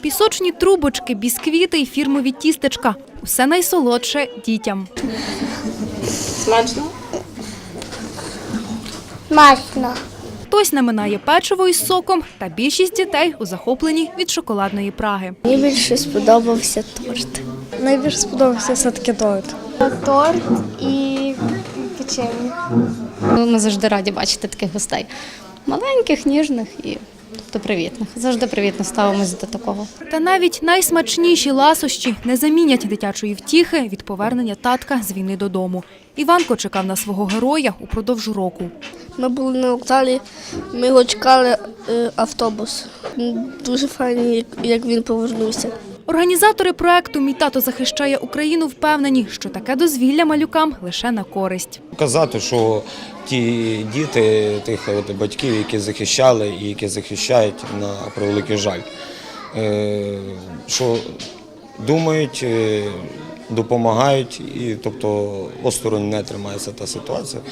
Пісочні трубочки, бісквіти і фірмові тістечка – усе найсолодше дітям. Смачно? Смачно. Хтось наминає печиво із соком, та більшість дітей у захопленні від шоколадної праги. Мені більше сподобався торт. Найбільше сподобався все-таки торт. Торт і печення. Ну, Ми завжди раді бачити таких гостей. Маленьких, ніжних і тобто привітних. Завжди привітно ставимося до такого. Та навіть найсмачніші ласощі не замінять дитячої втіхи від повернення татка з війни додому. Іванко чекав на свого героя упродовж року. Ми були на вокзалі, ми його чекали е, автобус. Дуже файний, як- як він повернувся. Організатори проекту Мій тато захищає Україну впевнені, що таке дозвілля малюкам лише на користь. Казати, що ті діти, тих от батьків, які захищали і які захищають на превеликий жаль, е, що думають, е, допомагають, і тобто осторонь не тримається та ситуація.